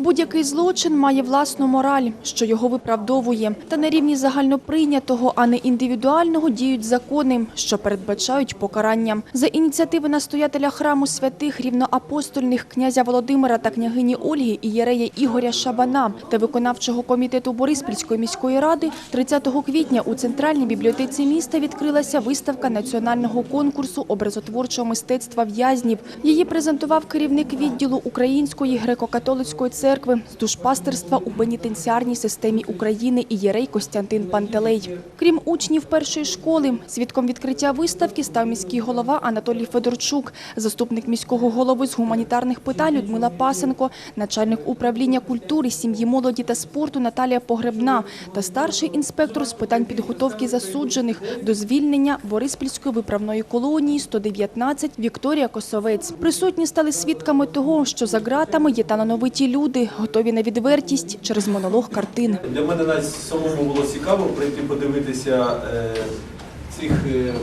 Будь-який злочин має власну мораль, що його виправдовує. Та на рівні загальноприйнятого, а не індивідуального діють закони, що передбачають покарання. За ініціативи настоятеля храму святих рівноапостольних князя Володимира та княгині Ольги і єрея Ігоря Шабана та виконавчого комітету Бориспільської міської ради 30 квітня у центральній бібліотеці міста відкрилася виставка національного конкурсу образотворчого мистецтва в'язнів. Її презентував керівник відділу Української греко-католицької церкви з душпастерства у пенітенціарній системі України і єрей Костянтин Пантелей. Крім учнів першої школи, свідком відкриття виставки став міський голова Анатолій Федорчук, заступник міського голови з гуманітарних питань Людмила Пасенко, начальник управління культури, сім'ї, молоді та спорту Наталія Погребна та старший інспектор з питань підготовки засуджених до звільнення Бориспільської виправної колонії 119 Вікторія Косовець. Присутні стали свідками того, що за ґратами є талановиті люди, готові на відвертість через монолог картин. Для мене навіть самому було цікаво прийти подивитися е, цих е,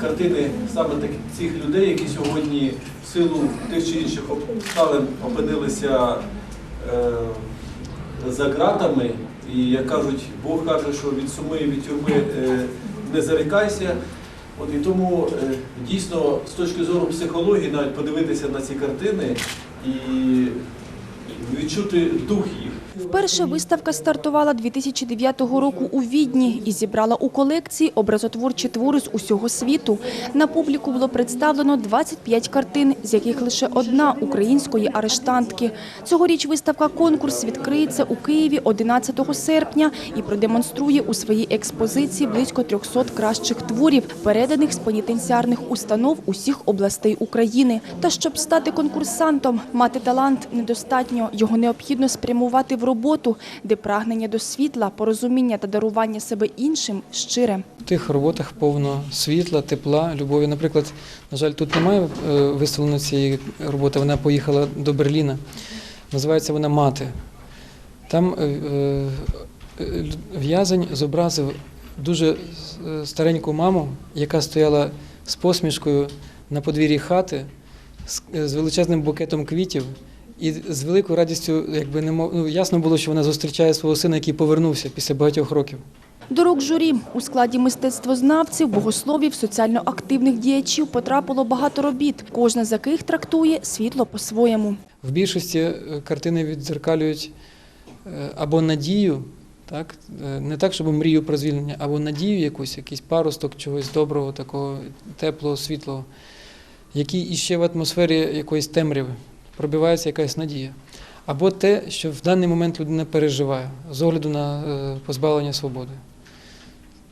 картини саме цих людей, які сьогодні в силу тих чи інших обставин опинилися е, за ґратами. І як кажуть, Бог каже, що від суми і від тюрми не зарікайся. От і тому дійсно з точки зору психології навіть подивитися на ці картини і відчути дух їх. Вперше виставка стартувала 2009 року у Відні і зібрала у колекції образотворчі твори з усього світу. На публіку було представлено 25 картин, з яких лише одна української арештантки. Цьогоріч виставка-конкурс відкриється у Києві 11 серпня і продемонструє у своїй експозиції близько 300 кращих творів, переданих з пенітенціарних установ усіх областей України. Та щоб стати конкурсантом, мати талант недостатньо. Його необхідно спрямувати в роботу, де прагнення до світла, порозуміння та дарування себе іншим щире. В тих роботах повно світла, тепла, любові. Наприклад, на жаль, тут немає е, виставлено цієї роботи. Вона поїхала до Берліна. Називається вона Мати. Там е, е, в'язень зобразив дуже стареньку маму, яка стояла з посмішкою на подвір'ї хати, з величезним букетом квітів. І з великою радістю, якби не мов, ну, ясно було, що вона зустрічає свого сина, який повернувся після багатьох років. До рук журі у складі мистецтвознавців, богословів, соціально активних діячів потрапило багато робіт, кожна з яких трактує світло по-своєму. В більшості е, картини віддзеркалюють е, або надію, так? е, не так, щоб мрію про звільнення, або надію якусь, якийсь паросток чогось доброго, такого теплого, світлого, який іще в атмосфері якоїсь темряви пробивається якась надія. Або те, що в даний момент людина переживає з огляду на е, позбавлення свободи.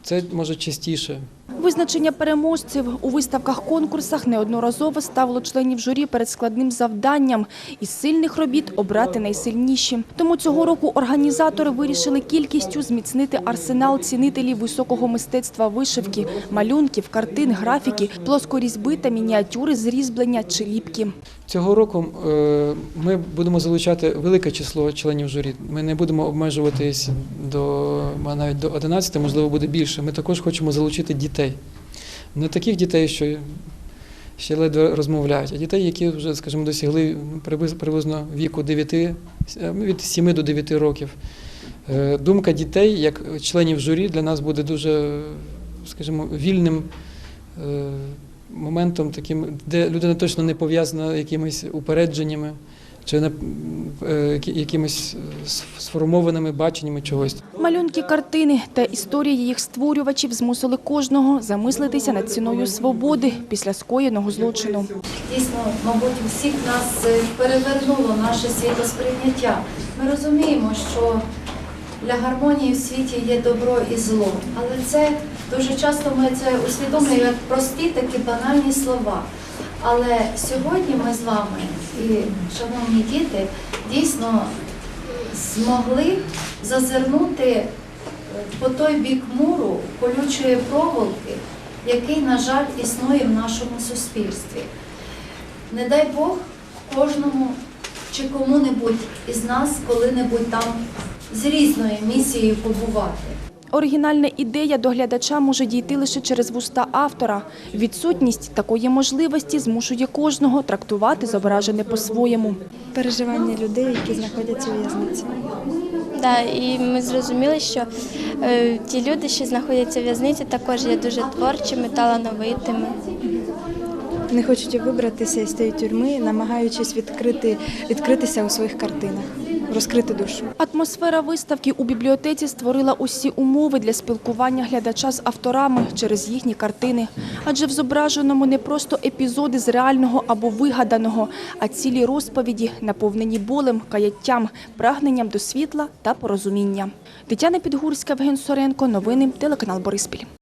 Це може частіше. Визначення переможців у виставках-конкурсах неодноразово ставило членів журі перед складним завданням із сильних робіт обрати найсильніші. Тому цього року організатори вирішили кількістю зміцнити арсенал цінителів високого мистецтва вишивки, малюнків, картин, графіки, плоскорізьби та мініатюри з різьблення чи ліпки. Цього року е, ми будемо залучати велике число членів журі. Ми не будемо обмежуватись до навіть до 11, можливо, буде більше. Ми також хочемо залучити дітей. Не таких дітей, що ще ледве розмовляють, а дітей, які вже, скажімо, досягли приблизно- приблизно віку 9, е, від 7 до 9 років. Е, Думка дітей, як членів журі, для нас буде дуже, скажімо, вільним е, моментом, таким, де людина точно не пов'язана якимись упередженнями чи на- е, якимись е, сформованими баченнями чогось. Малюнки, картини та історії їх створювачів змусили кожного замислитися над ціною свободи після скоєного злочину. Дійсно, мабуть, всіх нас е, перевернуло наше світосприйняття. Ми розуміємо, що для гармонії в світі є добро і зло, але це дуже часто ми це усвідомлюємо як прості такі банальні слова. Але сьогодні ми з вами і шановні діти дійсно змогли зазирнути е, по той бік муру колючої проволоки, який, на жаль, існує в нашому суспільстві. Не дай Бог кожному чи кому-небудь із нас коли-небудь там з різною місією побувати. Оригінальна ідея до глядача може дійти лише через вуста автора. Відсутність такої можливості змушує кожного трактувати зображене по-своєму. переживання людей, які знаходяться у в'язниці. Да, і ми зрозуміли, що е, ті люди, що знаходяться в в'язниці, також є дуже творчими, талановитими. Вони хочуть вибратися із тієї тюрми, намагаючись відкрити, відкритися у своїх картинах, розкрити душу. Атмосфера виставки у бібліотеці створила усі умови для спілкування глядача з авторами через їхні картини. Адже в зображеному не просто епізоди з реального або вигаданого, а цілі розповіді, наповнені болем, каяттям, прагненням до світла та порозуміння. Тетяна Підгурська, Евген Соренко. Новини телеканал Бориспіль.